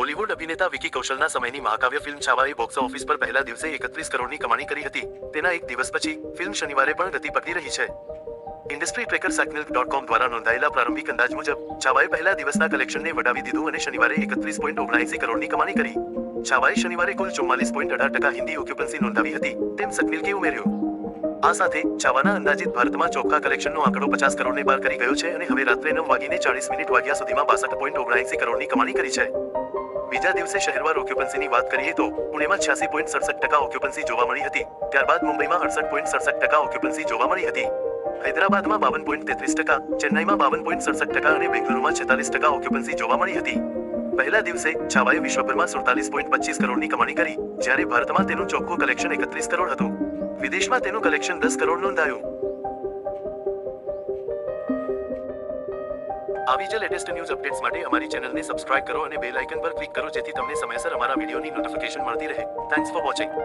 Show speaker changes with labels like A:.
A: બોલિવૂડ અભિનેતા વિકી કૌશલના સમયની મહાકાવ્ય ફિલ્મ છાવાએ બોક્સ ઓફિસ પર પહેલા દિવસે એકત્રીસ કરોડની કમાણી કરી હતી. તેના એક દિવસ પછી ફિલ્મ શનિવારે પણ ગતિ પકડી રહી છે. ઇન્ડસ્ટ્રી ટ્રેકર સાકમિલ્ક ડોટ કોમ દ્વારા નોંધાયેલા પ્રારંભિક અંદાજ મુજબ, છાવાએ પહેલા દિવસના કલેક્શનને વટાવી દીધું અને શનિવારે એકત્રીસ પોઈન્ટ ઓગણસી કરોડની કમાણી કરી. છાવાએ શનિવારે કુલ ચુમ્માલીસ પોઈન્ટ અઢાર ટકા હિન્દી ઓક્યુપન્સી નોંધાવી હતી, તેમ સકનિલકે ઉમેર્યું. આ સાથે છાવાના અંદાજિત ભારતમાં ચોખ્ખા કલેક્શનનો આંકડો પચાસ કરોડને પાર કરી ગયો છે અને હવે રાત્રે નવ વાગીને ચાલીસ મિનિટ વાગ્યા સુધીમાં બાસઠ પોઈન્ટ ઓગણસી કરોડની કમાણી કરી છે. બીજા દિવસે શહેરમાં ઓક્યુપન્સીની વાત કરીએ તો પુણેમાં છ્યાસી પોઈન્ટ સડસઠ ટકા ઓક્યુપન્સી જોવા મળી હતી. ત્યારબાદ મુંબઈમાં અડસઠ પોઈન્ટ સડસઠ ટકા ઓક્યુપન્સી જોવા મળી હતી. હૈદરાબાદમાં બાવન પોઈન્ટ તેત્રીસ ટકા, ચેન્નાઈમાં બાવન પોઈન્ટ સડસઠ ટકા અને બેંગલુરુમાં છેતાલીસ ટકા ઓક્યુપન્સી જોવા મળી હતી. પહેલા દિવસે છાવાએ વિશ્વભરમાં સુડતાલીસ પોઈન્ટ પચીસ કરોડની કમાણી કરી, જ્યારે ભારતમાં તેનું ચોખ્ખું કલેક્શન એકત્રીસ કરોડ હતું. વિદેશમાં તેનું કલેક્શન દસ કરોડ નોંધાયું. આવી જ લેટેસ્ટ ન્યૂઝ અપડેટ્સ માટે અમારી ચેનલને સબસ્ક્રાઇબ કરો અને બેલ આઇકન પર ક્લિક કરો જેથી તમને સમયસર અમારા વિડીયોની નોટિફિકેશન મળતી રહે. Thanks for watching